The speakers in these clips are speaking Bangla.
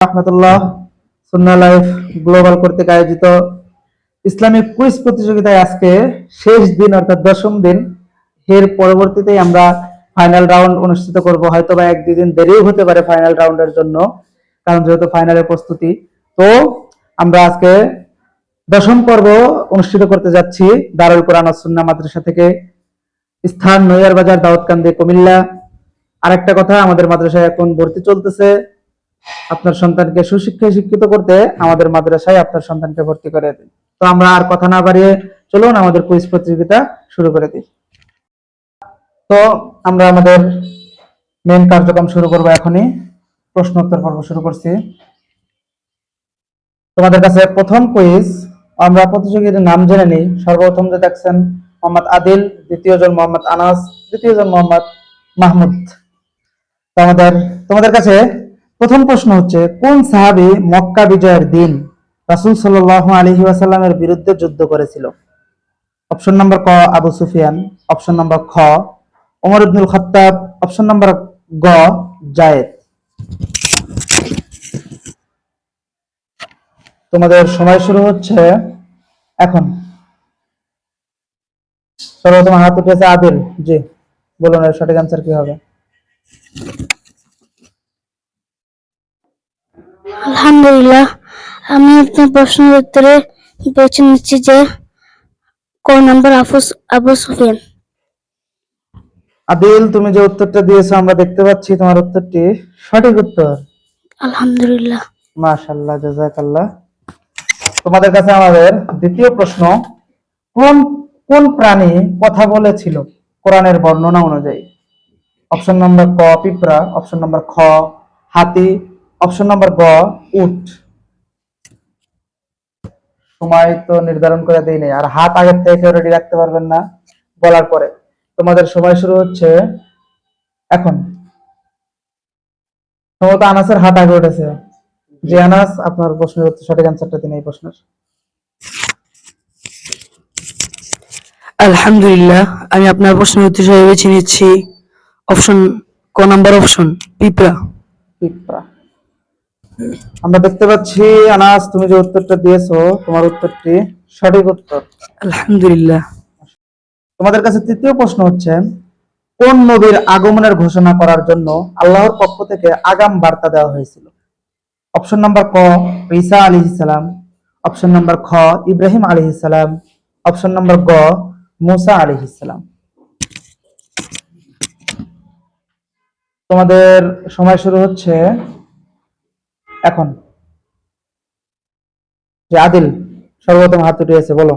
রহমতুল্লাহ সুন্না লাইফ গ্লোবাল কর্তৃক আয়োজিত ইসলামিক কুইজ প্রতিযোগিতায় আজকে শেষ দিন, অর্থাৎ দশম দিন। এর পরবর্তীতেই আমরা ফাইনাল রাউন্ড অনুষ্ঠিত করব। হয়তো বা এক দুই দিন দেরিও হতে পারে ফাইনাল রাউন্ডের জন্য, কারণ যেহেতু ফাইনালের প্রস্তুতি। তো আমরা আজকে দশম পর্ব অনুষ্ঠিত করতে যাচ্ছি দারুল কোরআন ও সুন্নাহ মাদ্রাসা থেকে। স্থান নৈয়ার বাজার দাউদকান্দি, কুমিল্লা। আরেকটা কথা, আমাদের মাদ্রাসায় এখন ভর্তি চলতেছে। আপনার সন্তানকে সুশিক্ষায় শিক্ষিত করতে আমাদের মাদ্রাসায় আপনার সন্তানকে ভর্তি করে দিন। তো আমরা আর কথা না বাড়িয়ে চলুন আমাদের কুইজ প্রতিযোগিতা শুরু করে দিই। তো আমরা আমাদের মেন কার্যক্রম শুরু করব এখনই। প্রশ্ন উত্তর পর্ব শুরু করছি। তোমাদের কাছে প্রথম কুইজ। আমরা প্রতিযোগীর নাম জেনে নিই। সর্বপ্রথম যে দেখছেন, মোহাম্মদ আদিল, দ্বিতীয় জন মোহাম্মদ আনাস তৃতীয় জন মোহাম্মদ মাহমুদ। তো আমাদের তোমাদের কাছে প্রথম প্রশ্ন হচ্ছে, কোন সাহাবী মক্কা বিজয়ের দিন রাসূল সাল্লাল্লাহু আলাইহি ওয়াসাল্লামের বিরুদ্ধে যুদ্ধ করেছিল? অপশন নাম্বার ক, আবু সুফিয়ান, অপশন নাম্বার খ, Omar ibnul Khattab, option number গ, জায়েদ। তোমাদের সময় শুরু হচ্ছে এখন। সর্বপ্রথম হাত উঠেছে আদিল। জি, বলুন সঠিক অ্যান্সার কি হবে? আলহামদুলিল্লাহ আমি আপনার প্রশ্নের উত্তরে বেছে নিচ্ছি যে ক নম্বর আফুস আবু সুফিয়ান। আদিল তুমি যে উত্তরটা দিয়েছ আমরা দেখতে পাচ্ছি তোমার উত্তরটি। সঠিক উত্তর? আলহামদুলিল্লাহ। মাশাআল্লাহ জাযাকাল্লাহ। তোমাদের কাছে আমাদের দ্বিতীয় প্রশ্ন কোন কোন প্রাণী কথা বলেছিল কোরআনের বর্ণনা অনুযায়ী? অপশন নম্বর ক পিঁপড়া অপশন নম্বর খ হাতি অপশন নম্বর গ উট সময় তো নির্ধারণ করে দেই নাই। আর হাত আগের থেকে রেডি রাখতে পারবেন না বলার পরে। তোমাদের সময় শুরু হচ্ছে এখন। সম্ভবত আনাসের হাত আগে উঠেছে। জি আনাস আপনার প্রশ্নের উত্তর সঠিক অ্যান্সারটা দিন এই প্রশ্নের। আলহামদুলিল্লাহ আমি আপনার প্রশ্নের উত্তর হিসেবে বেছে নিচ্ছি। অপশন ক নাম্বার অপশন পিঁপড়া। পিঁপড়া। আমরা দেখতে পাচ্ছি আনাস তুমি যে উত্তরটা দিয়েছ তোমার উত্তরটি সঠিক উত্তর। আলহামদুলিল্লাহ। তোমাদের কাছে তৃতীয় প্রশ্ন হচ্ছে কোন নবীর আগমনের ঘোষণা করার জন্য আল্লাহর পক্ষ থেকে আগাম বার্তা দেওয়া হয়েছিল? অপশন নাম্বার ক ঈসা আলী ইসালাম অপশন নাম্বার খ ইব্রাহিম আলী ইসালাম অপশন নাম্বার গ মুসা আলী ইসালাম তোমাদের সময় শুরু হচ্ছে। এখন। যে আদিল সর্বপ্রথম হাত উঠিয়েছে বলো।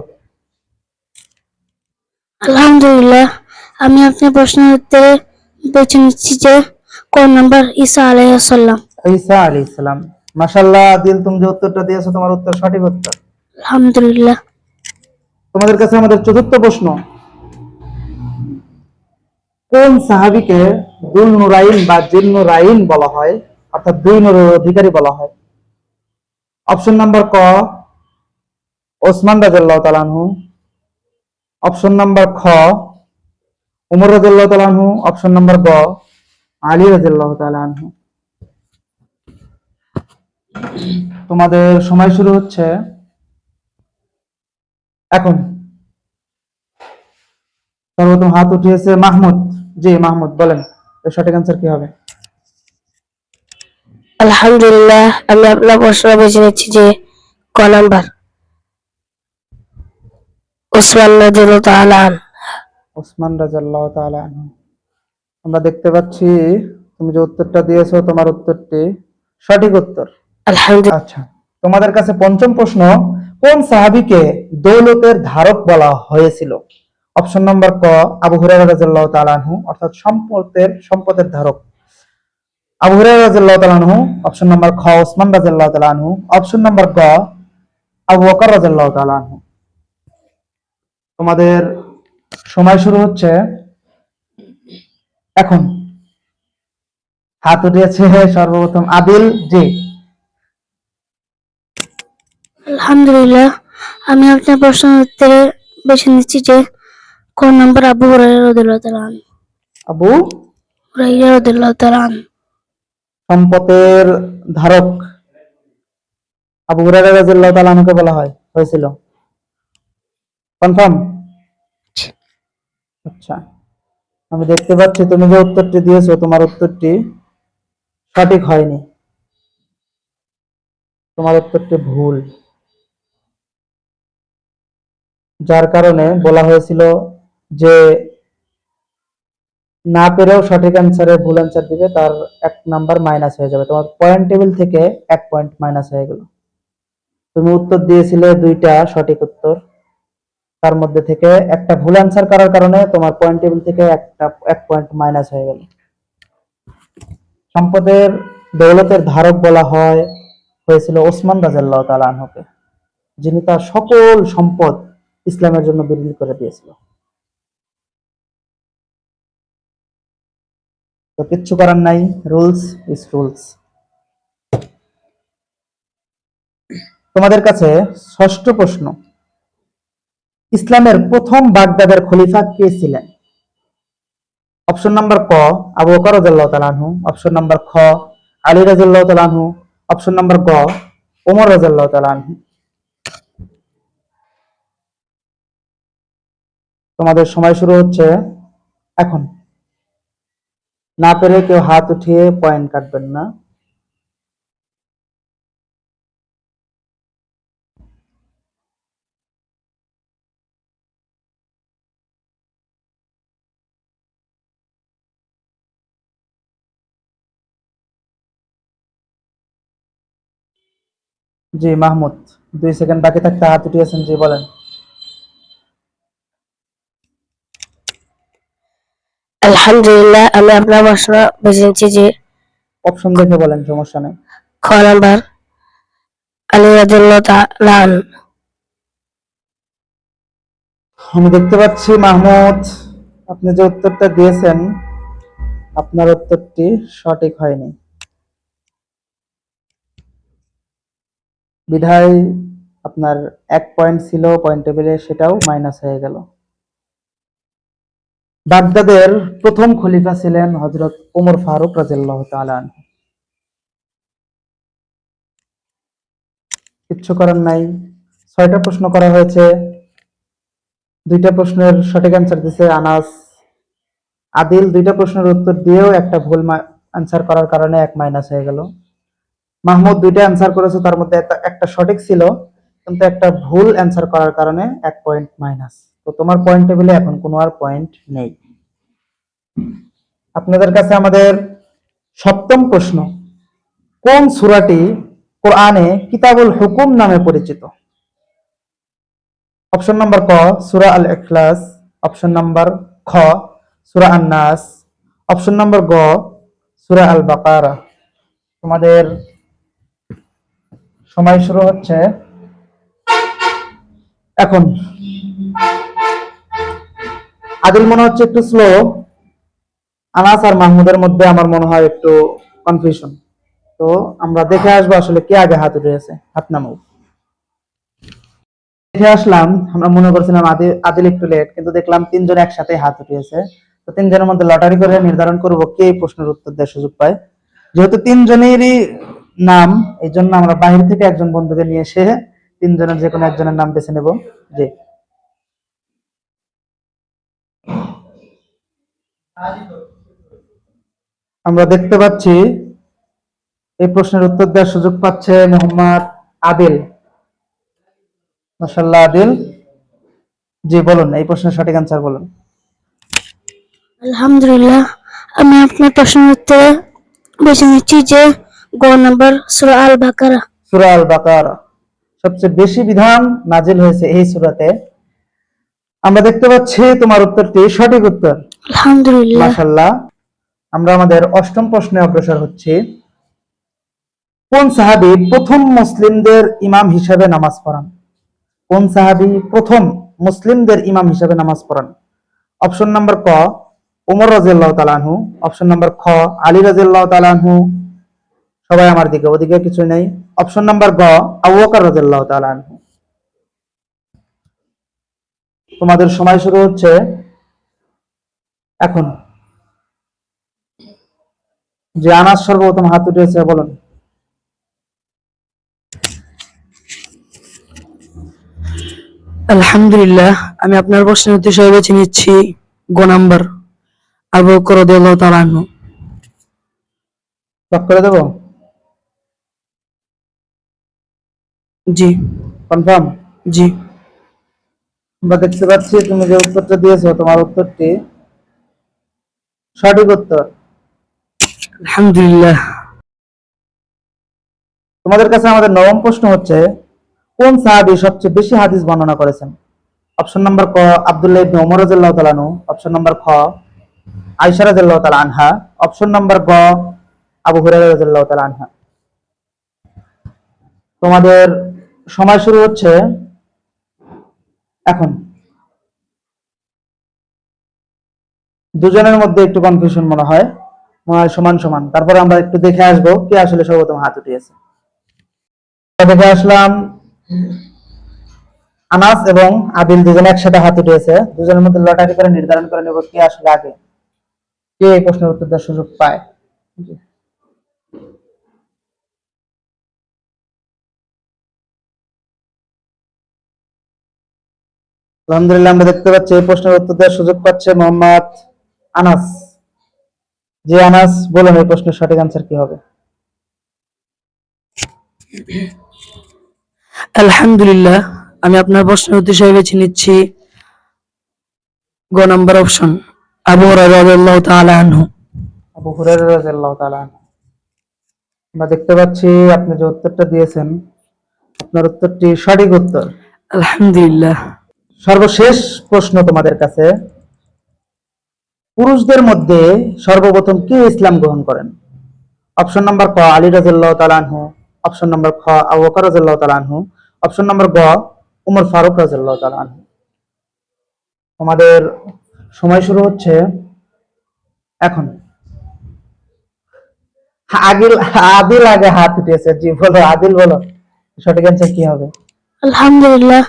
আলহামদুলিল্লাহ আমি আপনার প্রশ্নের উত্তরে বেছে নিচ্ছি যে ক নম্বর ঈসা আলাইসাল্লাম ঈসা আলী ইসলাম মাসাল্লাহ দিল তুমি যে উত্তরটা দিয়েছ তোমার উত্তর সঠিক উত্তর। আলহামদুলিল্লাহ। তোমাদের কাছে আমাদের চতুর্থ প্রশ্ন। কোন সাহাবীকে দুল নুরাইন বা জিন নুরাইন বলা হয়? অর্থাৎ দুই নূরের অধিকারী বলা হয়। অপশন নাম্বার ক, ওসমান রাদিয়াল্লাহু তাআলা আনহু। অপশন নাম্বার খ, উমর রাদিয়াল্লাহু তাআলা আনহু। অপশন নাম্বার গ, আলী রাদিয়াল্লাহু তাআলা আনহু। তোমাদের সময় শুরু হচ্ছে। এখন। সর্বপ্রথম হাত উঠিয়েছে মাহমুদ। জি, মাহমুদ, বলেন। সঠিক অ্যান্সার কি হবে? আলহামদুলিল্লাহ আমি আপনার প্রশ্ন বেছে নিচ্ছি যে ক নম্বর ওসমান রাদিয়াল্লাহু তাআলা ওসমান রাজাল্লাহ তাআলা আমরা দেখতে পাচ্ছি তুমি যে উত্তরটা দিয়েছ তোমার উত্তরটি সঠিক উত্তর। আলহামদুলিল্লাহ। আচ্ছা তোমাদের কাছে পঞ্চম প্রশ্ন কোন সাহাবীকে দৌলতের ধারক বলা হয়েছিল? অপশন নম্বর ক আবু হুরায়রা রাদিয়াল্লাহু তাআলা অর্থাৎ সম্পদের সম্পদের ধারক। আবু তাআলা আনহু অপশন নম্বর খ ওসমান তাআলা অপশন নম্বর গ আবু বকর তাআলা তোমাদের সময় শুরু হচ্ছে। এখন হাত উঠিয়েছে সর্বপ্রথম আদিল জি। আলহামদুলিল্লাহ আমি আপনার প্রশ্নের উত্তরে বেছে নিচ্ছি যে ক নম্বর আবু হুরাইরা রাদিয়াল্লাহু তাআলা আন আবু? হুরাইরা রাদিয়াল্লাহু তাআলা আন সম্পদের ধারক আবু হুরায়রা রাদিয়াল্লাহু তাআলা আনহুকে বলা হয় হয়েছিল। কনফার্ম আচ্ছা। আমি দেখতে পাচ্ছি তুমি যে উত্তরটি দিয়েছ তোমার উত্তরটি সঠিক হয়নি। তোমার উত্তরটি ভুল। যার কারণে বলা হয়েছিল যে না পেরেও সঠিক অ্যান্সারে ভুল অ্যান্সার দিবে, তার এক নাম্বার মাইনাস হয়ে যাবে। তোমার পয়েন্ট টেবিল থেকে এক পয়েন্ট মাইনাস হয়ে গেল। তুমি উত্তর দিয়েছিলে দুইটা সঠিক উত্তর। তার মধ্যে থেকে একটা ভুল অ্যান্সার করার কারণে তোমার পয়েন্ট টেবিল থেকে একটা, এক পয়েন্ট মাইনাস হয়ে গেল। সম্পদের দৌলতের ধারক বলা হয়, হয়েছিল ওসমান রাজাল্লাহ তাআলা আনহুকে, যিনি তার সকল সম্পদ ইসলামের জন্য বিলীন করে দিয়েছিল। তো কিচ্ছু করার নাই রুলস ইজ রুলস তোমাদের কাছে ষষ্ঠ প্রশ্ন, ইসলামের প্রথম বাগদাদের খলিফা কে ছিলেন? অপশন নাম্বার ক, আবু বকর রাদিয়াল্লাহু তাআলা আনহু। অপশন নাম্বার খ, আলী রাদিয়াল্লাহু তাআলা আনহু। অপশন নাম্বার গ ওমর রাদিয়াল্লাহু তাআলা আনহু। তোমাদের সময় শুরু হচ্ছে এখন। না পেরে কেউ হাত উঠিয়ে পয়েন্ট কাটবেন না জি মাহমুদ দুই সেকেন্ড বাকি থাকতে হাত উঠিয়েছেন জি বলেন আলহামদুলিল্লাহ আমি আপনার প্রশ্ন নিচ্ছি যে অপশন দেখে বলেন সমস্যা নেই। খ নাম্বার আলী রাদিয়াল্লাহু তাআলা। আমি দেখতে পাচ্ছি মাহমুদ আপনি যে উত্তরটা দিয়েছেন আপনার উত্তরটি সঠিক হয়নি। বিধায় আপনার এক পয়েন্ট ছিল পয়েন্ট টেবিলে সেটাও মাইনাস হয়ে গেল। বাগদাদের প্রথম খলিফা ছিলেন হজরত ওমর ফারুক রাজিয়াল্লাহ তাআলা আনহু। কিচ্ছু করার নাই। ছয়টা প্রশ্ন করা হয়েছে। দুইটা প্রশ্নের সঠিক অ্যান্সার দিছে আনাস। আদিল দুইটা প্রশ্নের উত্তর দিয়েও একটা ভুল অ্যান্সার করার কারণে এক মাইনাস হয়ে গেল। মাহমুদ দুইটা অ্যান্সার করেছে, তার মধ্যে একটা সঠিক ছিল, কিন্তু একটা ভুল অ্যান্সার করার কারণে এক পয়েন্ট মাইনাস তো তোমার পয়েন্ট টেবিলে এখন কোনো আর পয়েন্ট নেই। আপনাদের কাছে আমাদের সপ্তম প্রশ্ন, কোন সূরাটি কোরআনে কিতাবুল হুকুম নামে পরিচিত? অপশন নাম্বার ক, সুরা আল ইখলাস অপশন নাম্বার খ, সুরা আন নাস অপশন নাম্বার গ, সুরা আল বাকারা তোমাদের সময় শুরু হচ্ছে। এখন আদিল মনে হচ্ছে একটু স্লো আনাস আর মাহমুদের মধ্যে আমার মনে হয় একটু কনফিউশন তো আমরা দেখে আসব আসলে কে আগে হাত উঠেছে, হাত নামাও। দেখে আসলাম, আমরা মনে করছিলাম আদিল একটু লেট কিন্তু দেখলাম তিনজন একসাথে হাত উঠিয়েছে। তো তিনজনের মধ্যে লটারি করে নির্ধারণ করব কে এই প্রশ্নের উত্তর দেওয়ার সুযোগ পায়। যেহেতু তিনজনেরই নাম, এই জন্য আমরা বাহির থেকে একজন বন্ধুকে নিয়ে এসে তিনজনের যে কোনো একজনের নাম বেছে নেব। জি। আমরা দেখতে পাচ্ছি এই প্রশ্নের উত্তর দেওয়ার সুযোগ পাচ্ছে মোহাম্মদ আদিল। মাশাল্লাহ আদিল। জি বলুন এই প্রশ্নের সঠিক অ্যান্সার বলুন। আলহামদুলিল্লাহ আমি আপনার প্রশ্নের উত্তরে বেছে নিচ্ছি যে গ নাম্বার সূরা আল বাকারা সূরা আল বাকারা সবচেয়ে বেশি বিধান নাজিল হয়েছে এই সূরাতে। আমরা দেখতে পাচ্ছি তোমার উত্তরটি সঠিক উত্তর। আলহামদুলিল্লাহ। মাশাল্লাহ আমরা আমাদের অষ্টম প্রশ্নে অগ্রসর হচ্ছি। কোন সাহাবী প্রথম মুসলিমদের ইমাম হিসাবে নামাজ পড়ান? কোন সাহাবী প্রথম মুসলিমদের ইমাম হিসাবে নামাজ পড়ান? অপশন নাম্বার ক ওমর রাজিয়াল্লাহু তাআলা আনহু। অপশন নাম্বার খ, আলী রাজিয়াল্লাহু তাআলা আনহু। সবাই আমার দিকে, ওদিকে কিছু নেই। অপশন নাম্বার গ, আবু বকর রাদিয়াল্লাহু তাআলা আনহু। তোমাদের সময় শুরু হচ্ছে। এখন। যে আনাস সর্বপ্রথম হাত উঠেছে বলুন। আলহামদুলিল্লাহ আমি আপনার প্রশ্নের উত্তর হিসেবে বেছে নিচ্ছি গ নাম্বার। আবু বকর রাদিয়াল্লাহু তাআলা আনহু। লক করে দেবো? জি। কনফার্ম? জি। আমরা দেখতে পাচ্ছি তুমি যে উত্তরটা দিয়েছ তোমার উত্তরটি সঠিক উত্তর। আলহামদুলিল্লাহ। তোমাদের কাছে আমাদের নবম প্রশ্ন হচ্ছে কোন সাহাবী সবচেয়ে বেশি হাদিস বর্ণনা করেছেন? অপশন নাম্বার ক আব্দুল্লাহ ইবনে ওমর রাদিয়াল্লাহু তাআলা আনহু। অপশন নাম্বার খ আয়েশা রাদিয়াল্লাহু তাআলা আনহা। অপশন নাম্বার গ আবু হুরায়রা রাদিয়াল্লাহু তাআলা আনহা। তোমাদের সময় শুরু হচ্ছে এখন। দুজনের মধ্যে একটু কনফিউশন মনে হয়। মনে হয় সমান সমান। তারপরে আমরা একটু দেখে আসব কে আসলে সর্বপ্রথম হাত উঠিয়েছে। দেখে আসলাম আনাস এবং আদিল দুজন একসাথে হাত উঠিয়েছে। দুজনের মধ্যে লটারি করে নির্ধারণ করে নেব কে আসলে আগে। কে এই প্রশ্নের উত্তর দেওয়ার সুযোগ পায়? আলহামদুলিল্লাহ, আমরা দেখতে পাচ্ছি এই প্রশ্নের উত্তর দেওয়ার সুযোগ পাচ্ছে মোহাম্মদ আনাস। জি আনাস বলুন এই প্রশ্নের সঠিক আনসার কি হবে? আলহামদুলিল্লাহ আমি আপনার প্রশ্নের উত্তর হিসেবে বেছে নিচ্ছি গ নাম্বার অপশন আবু রাদিয়াল্লাহু তাআলা আনহু। আবু হুরায়রা রাদিয়াল্লাহু তাআলা আনহু। আমরা দেখতে পাচ্ছি আপনি যে উত্তরটা দিয়েছেন আপনার উত্তরটি সঠিক উত্তর। আলহামদুলিল্লাহ। সর্বশেষ প্রশ্ন তোমাদের কাছে। পুরুষদের মধ্যে সর্বপ্রথম কে ইসলাম গ্রহণ করেন? অপশন নাম্বার ক, আলী রাদিয়াল্লাহু তাআলা আনহু। অপশন নাম্বার খ, আবু বকর রাদিয়াল্লাহু তাআলা আনহু। অপশন নাম্বার গ, উমর ফারুক রাদিয়াল্লাহু তাআলা আনহু। তোমাদের সময় শুরু হচ্ছে এখন। আদিল আদিল আগে হাত উঠিয়েছে, জি বলো, আদিল বলো। সঠিক অ্যান্সার কি হবে? আলহামদুলিল্লাহ,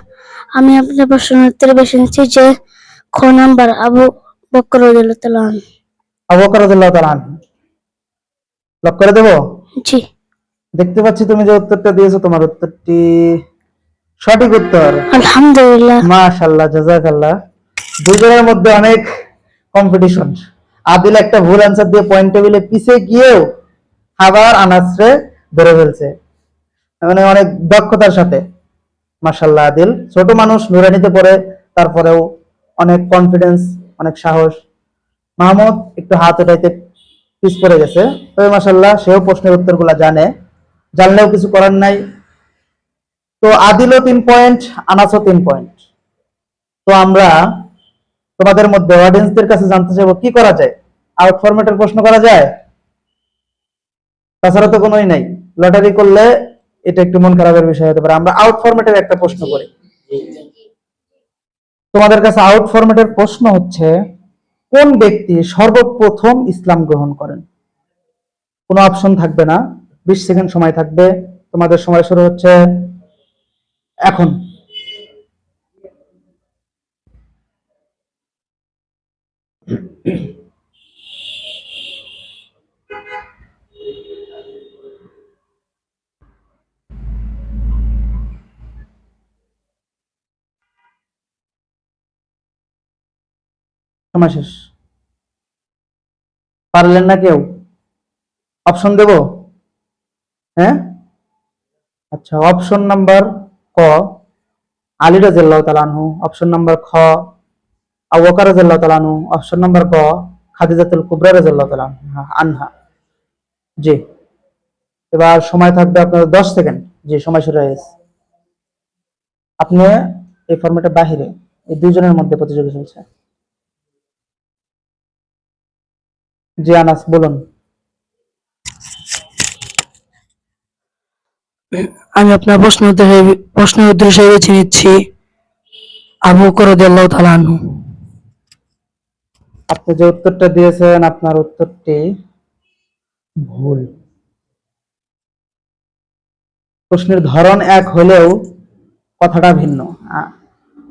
আমি আপনার প্রশ্নের উত্তরে বেছে নিচ্ছি যে খ নাম্বার, আবু বকর রাদিয়াল্লাহু তাআলা আনহু। আবু বকর রাদিয়াল্লাহু তাআলা লক করে দেবো? জি। দেখতে পাচ্ছি তুমি যে উত্তরটা দিয়েছ তোমার উত্তরটি সঠিক উত্তর। আলহামদুলিল্লাহ। মাশাআল্লাহ জাযাকাল্লাহ। দুজনের মধ্যে অনেক কম্পিটিশন আদিল একটা ভুল অ্যান্সার দিয়ে পয়েন্ট টেবিলে পিছে গিয়েও আবার আনাসরে ধরে ফেলছে। মানে অনেক দক্ষতার সাথে। মাশাআল্লাহ আদিল। ছোট মানুষ নুরানিতে পড়ে তারপরেও অনেক কনফিডেন্স অনেক সাহস। মাহমুদ একটু হাত উঠাইতে পিছ পড়ে গেছে। তবে মাশাআল্লাহ সেও প্রশ্নের উত্তরগুলা জানে। জানলেও কিছু করার নাই। তো আদিলও তিন পয়েন্ট, আনাসও তিন পয়েন্ট। তো আমরা তোমাদের মধ্যে অডিয়েন্সদের কাছে জানতে চাইব, কি করা যায়? আউট ফরম্যাটের প্রশ্ন করা যায়? তাছাড়া তো কোনোই নাই। লটারি করলে এটা একটু মন খারাপের বিষয় হতে পারে। আমরা আউট ফরম্যাটের একটা প্রশ্ন করি। তোমাদের কাছে আউট ফরম্যাটের প্রশ্ন হচ্ছে, কোন ব্যক্তি সর্বপ্রথম ইসলাম গ্রহণ করেন? কোনো অপশন থাকবে না। বিশ সেকেন্ড সময় থাকবে। তোমাদের সময় শুরু হচ্ছে এখন। সময় শেষ। পারলেন না কেউ? অপশন দেব? হ্যাঁ? আচ্ছা অপশন নাম্বার ক। আলী রাজিয়াল্লাহ তালানহু অপশন নাম্বার খ। আবু বকর রাজিয়াল্লাহ তালানহু অপশন নাম্বার গ খাদিজাতুল কুবরা রাজিয়াল্লাহ তালানহা আনহা জি। এবার সময় থাকবে আপনার দশ সেকেন্ড। জি, সময় শুরু হয়ে গেছে। আপনি এই ফর্মেটের বাহিরে এই দুইজনের মধ্যে প্রতিযোগী চলছে জি আনাস বলুন। আমি আপনার প্রশ্ন প্রশ্নের উত্তর হিসেবে বেছে নিচ্ছি। আবু বকর রাদিয়াল্লাহু তাআলা আপনি যে উত্তরটা দিয়েছেন আপনার উত্তরটি ভুল। প্রশ্নের ধরন এক হলেও কথাটা ভিন্ন।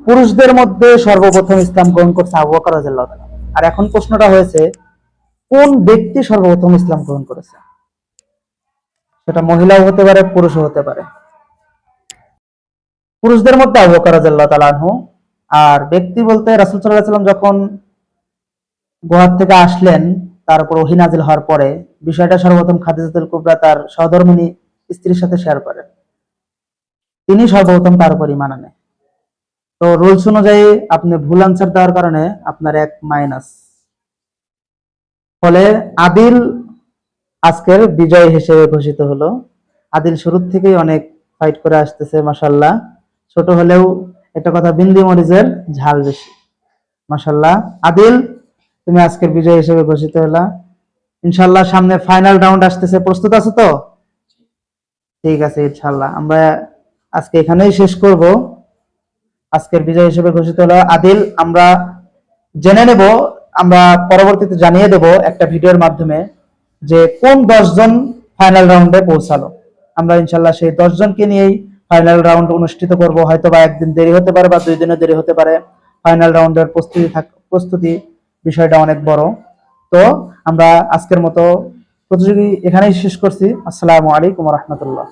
পুরুষদের মধ্যে সর্বপ্রথম ইসলাম গ্রহণ করছে আবু বকর আর এখন প্রশ্নটা হয়েছে কোন ব্যক্তি সর্বপ্রথম ইসলাম গ্রহণ করেছে? সেটা মহিলাও হতে পারে, পুরুষও হতে পারে। পুরুষদের মধ্যে আবু বকর রাদিয়াল্লাহু তাআলা আনহু আর ব্যক্তি বলতে রাসূল সাল্লাল্লাহু আলাইহি যখন গোয়ার থেকে আসলেন, তার উপর ওহী নাজিল হওয়ার পরে বিষয়টা সর্বপ্রথম খাদিজাতুল কুবরা তার সহধর্মিনী স্ত্রীর সাথে শেয়ার করেন তিনি সর্বপ্রথম তার উপর ইমান আনে। তো রুলস অনুযায়ী আপনি ভুল আনসার দেওয়ার কারণে আপনার এক মাইনাস ফলে আদিল আজকের বিজয় হিসেবে ঘোষিত হলো। আদিল শুরুর থেকেই অনেক ফাইট করে আসতেছে মাসাল্লাহ ছোট হলেও একটা কথা, বিন্দি মরিচের ঝাল বেশি। মাসাল্লাহ আদিল, তুমি আজকের বিজয় হিসেবে ঘোষিত হলা। ইনশাল্লাহ সামনে ফাইনাল রাউন্ড আসতেছে। প্রস্তুত আছো তো? ঠিক আছে ইনশাল্লাহ আমরা আজকে এখানেই শেষ করব। আজকের বিজয় হিসেবে ঘোষিত হলো আদিল। আমরা জেনে নেব আমরা পরবর্তীতে জানিয়ে দেব একটা ভিডিওর মাধ্যমে যে কোন দশজন ফাইনাল রাউন্ডে পৌঁছালো। আমরা ইনশাল্লাহ সেই দশজনকে নিয়েই ফাইনাল রাউন্ড অনুষ্ঠিত করব। হয়তো বা একদিন দেরি হতে পারে বা দুই দিনও দেরি হতে পারে। ফাইনাল রাউন্ডের প্রস্তুতি থাক, প্রস্তুতি বিষয়টা অনেক বড়। তো আমরা আজকের মতো প্রতিযোগী এখানেই শেষ করছি। আসসালামু আলাইকুম রহমতুল্লাহ।